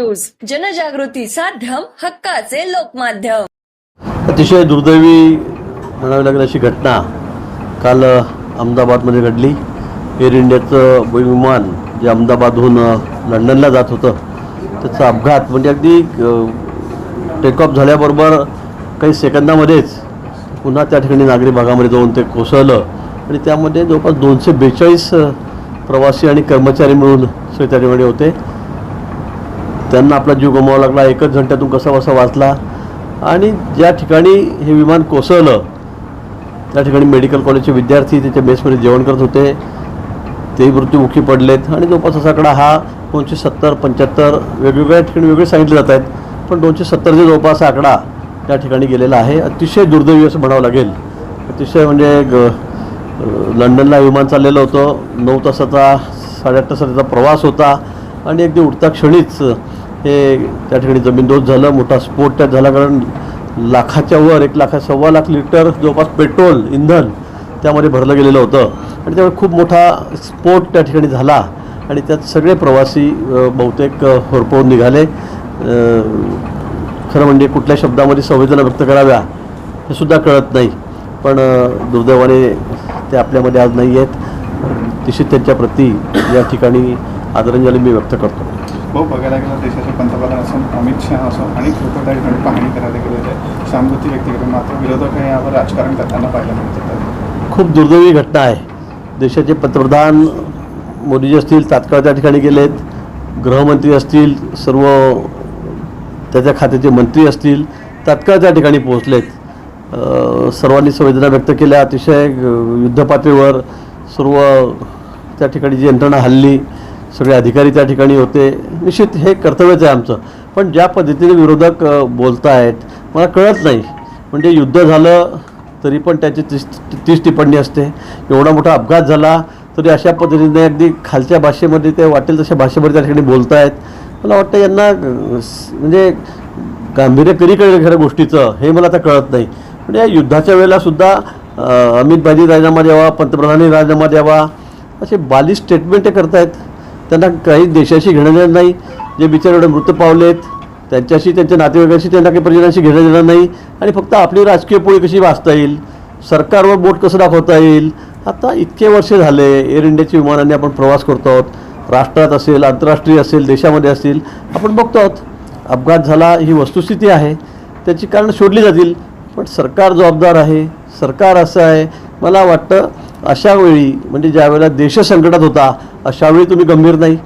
News. जनजागृती साध्यम हक्काचे लोकमाध्यम. अतिशय दुर्दैवी म्हणावी लागेल अशी घटना काल अहमदाबादमध्ये घडली. एअर इंडियाचं विमान जे अहमदाबादहून लंडनला जात होतं त्याचा अपघात म्हणजे अगदी टेक ऑफ झाल्याबरोबर काही सेकंदामध्येच पुन्हा त्या ठिकाणी नागरी भागामध्ये जाऊन ते कोसळलं. आणि त्यामध्ये जवळपास दोनशे बेचाळीस प्रवासी आणि कर्मचारी मिळून सगळे त्या ठिकाणी होते. त्यांना आपला जीव गमवावा लागला एकच घंट्यातून कसा कसा वाचला. आणि ज्या ठिकाणी हे विमान कोसळलं त्या ठिकाणी मेडिकल कॉलेजचे विद्यार्थी त्याच्या बेसमध्ये जेवण करत होते. तेही मृत्यूमुखी पडलेत. आणि जवळपास असा आकडा हा दोनशे सत्तर पंच्याहत्तर वेगवेगळ्या ठिकाणी वेगळे सांगितले जात आहेत. पण दोनशे सत्तरचे जवळपास आकडा त्या ठिकाणी गेलेला आहे. अतिशय दुर्दैवी असं म्हणावं लागेल. अतिशय म्हणजे ग लंडनला विमान चाललेलं होतं. नऊ तासाचा साडेआठ तासाचा त्याचा प्रवास होता. आणि अगदी उठता क्षणीच हे त्या ठिकाणी जमीनदोज झालं मोठा स्फोट त्यात झाला कारण लाखाच्या वर एक लाखा सव्वा लाख लिटर जवळपास पेट्रोल इंधन त्यामध्ये भरलं गेलेलं होतं. आणि त्यामुळे खूप मोठा स्फोट त्या ठिकाणी झाला आणि त्यात सगळे प्रवासी बहुतेक अ, होरपळून निघाले. खरं म्हणजे कुठल्या शब्दामध्ये संवेदना व्यक्त कराव्या हे सुद्धा कळत नाही. पण दुर्दैवाने ते आपल्यामध्ये आज नाही आहेत. निश्चित त्यांच्या प्रती या ठिकाणी आदरांजली मी व्यक्त करतो. भाऊ बघायला गेलं देशाचे पंतप्रधान असो अमित शहा असो अनेक लोक त्या ठिकाणी पाहणी करायला गेलेले व्यक्त केली मात्र विरोधक हे यावर राजकारण करताना पाहायला मिळतात. खूप दुर्दैवी घटना आहे. देशाचे पंतप्रधान मोदीजी असतील तात्काळ त्या ठिकाणी गेलेत. गृहमंत्री असतील सर्व त्याच्या खात्याचे मंत्री असतील तात्काळ त्या ठिकाणी पोहोचलेत. सर्वांनी संवेदना व्यक्त केल्या. अतिशय युद्धपातळीवर सर्व त्या ठिकाणी जी यंत्रणा हल्ली सगळे अधिकारी त्या ठिकाणी होते. निश्चित हे कर्तव्यच आहे आमचं. पण ज्या पद्धतीने विरोधक बोलत आहेत मला कळत नाही. म्हणजे युद्ध झालं तरी पण त्याची तीस तीस टिप्पणी असते. एवढा मोठा अपघात झाला तरी अशा पद्धतीने अगदी खालच्या भाषेमध्ये ते वाटेल तशा भाषेमध्ये त्या ठिकाणी बोलत आहेत मला वाटतं यांना म्हणजे गांभीर्य कधी कळेल खऱ्या गोष्टीचं हे मला आता कळत नाही. म्हणजे या युद्धाच्या वेळेला सुद्धा अमित भाजी राजीनामा द्यावा पंतप्रधानांनी राजीनामा द्यावा असे बालिश स्टेटमेंट ते करतायत. त्यांना काही देशाशी घेणं देणं नाही. जे बिचारे एवढे मृत पावलेत त्यांच्याशी त्यांच्या नातेवाईकांशी त्यांना काही परिजनाशी घेणं देणं नाही. आणि फक्त आपली राजकीय पोळी कशी वाचता येईल? सरकारवर बोट कसं दाखवता येईल? आता इतके वर्ष झाले एअर इंडियाची विमानाने आपण प्रवास करतो आहोत. राष्ट्रात असेल आंतरराष्ट्रीय असेल देशामध्ये असेल आपण बघतो आहोत. अपघात झाला ही वस्तुस्थिती आहे. त्याची कारणं शोधली जातील. पण सरकार जबाबदार आहे. सरकार असं आहे. मला वाटतं अशा वेळी म्हणजे ज्या वेळेला देश संकटात होता अशा वेळी तुम्ही गंभीर नाही.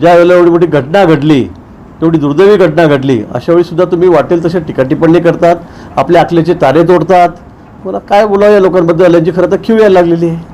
ज्या वेळेला एवढी मोठी घटना घडली तेवढी दुर्दैवी घटना घडली अशावेळी सुद्धा तुम्ही वाटेल तसे टीकाटिप्पणी करतात आपल्या आखल्याचे तारे तोडतात. मला काय बोलावं या लोकांबद्दल? यांची खरं तर क्यू यायला लागलेली आहे.